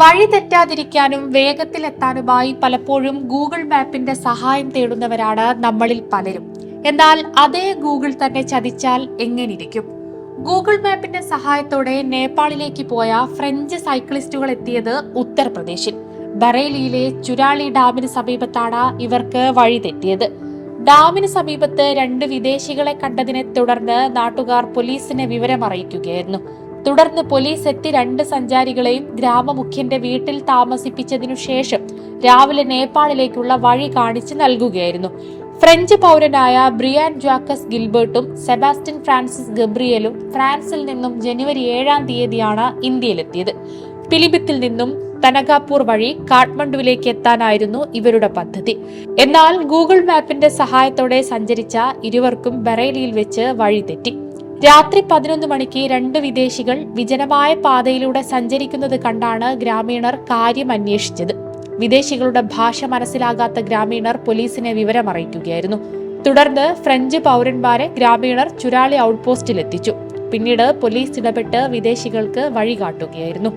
വഴി തെറ്റാതിരിക്കാനും വേഗത്തിലെത്താനുമായി പലപ്പോഴും ഗൂഗിൾ മാപ്പിന്റെ സഹായം തേടുന്നവരാണ് നമ്മളിൽ പലരും. എന്നാൽ അതേ ഗൂഗിൾ തന്നെ ചതിച്ചാൽ എങ്ങനിരിക്കും? ഗൂഗിൾ മാപ്പിന്റെ സഹായത്തോടെ നേപ്പാളിലേക്ക് പോയ ഫ്രഞ്ച് സൈക്ലിസ്റ്റുകൾ എത്തിയത് ഉത്തർപ്രദേശിൽ. ബറേലിയിലെ ചുരാളി ഡാമിന് സമീപത്താണ് ഇവർക്ക് വഴി തെറ്റിയത്. ഡാമിന് സമീപത്ത് രണ്ട് വിദേശികളെ കണ്ടതിനെ തുടർന്ന് നാട്ടുകാർ പോലീസിനെ വിവരം അറിയിക്കുകയായിരുന്നു തുടർന്ന് പോലീസ് എത്തി രണ്ട് സഞ്ചാരികളെയും ഗ്രാമമുഖ്യന്റെ വീട്ടിൽ താമസിപ്പിച്ചതിനു ശേഷം രാവിലെ നേപ്പാളിലേക്കുള്ള വഴി കാണിച്ചു നൽകുകയായിരുന്നു. ഫ്രഞ്ച് പൗരനായ ബ്രിയാൻ ജാക്കസ് ഗിൽബർട്ടും സെബാസ്റ്റ്യൻ ഫ്രാൻസിസ് ഗബ്രിയലും ഫ്രാൻസിൽ നിന്നും ജനുവരി ഏഴാം തീയതിയാണ് ഇന്ത്യയിലെത്തിയത്. പിലിഭിത്തിൽ നിന്നും തനകാപൂർ വഴി കാഠ്മണ്ഡുവിലേക്ക് എത്താനായിരുന്നു ഇവരുടെ പദ്ധതി. എന്നാൽ ഗൂഗിൾ മാപ്പിന്റെ സഹായത്തോടെ സഞ്ചരിച്ച ഇരുവർക്കും ബറേലിയിൽ വെച്ച് വഴി തെറ്റി. രാത്രി പതിനൊന്ന് മണിക്ക് രണ്ട് വിദേശികൾ വിജനമായ പാതയിലൂടെ സഞ്ചരിക്കുന്നത് കണ്ടാണ് ഗ്രാമീണർ കാര്യം അന്വേഷിച്ചത്. വിദേശികളുടെ ഭാഷ മനസ്സിലാകാത്ത ഗ്രാമീണർ പോലീസിനെ വിവരമറിയിക്കുകയായിരുന്നു. തുടർന്ന് ഫ്രഞ്ച് പൗരന്മാരെ ഗ്രാമീണർ ചുരാളി ഔട്ട്പോസ്റ്റിൽ എത്തിച്ചു പിന്നീട് പോലീസ് ഇടപെട്ട് വിദേശികൾക്ക് വഴി കാട്ടുകയായിരുന്നു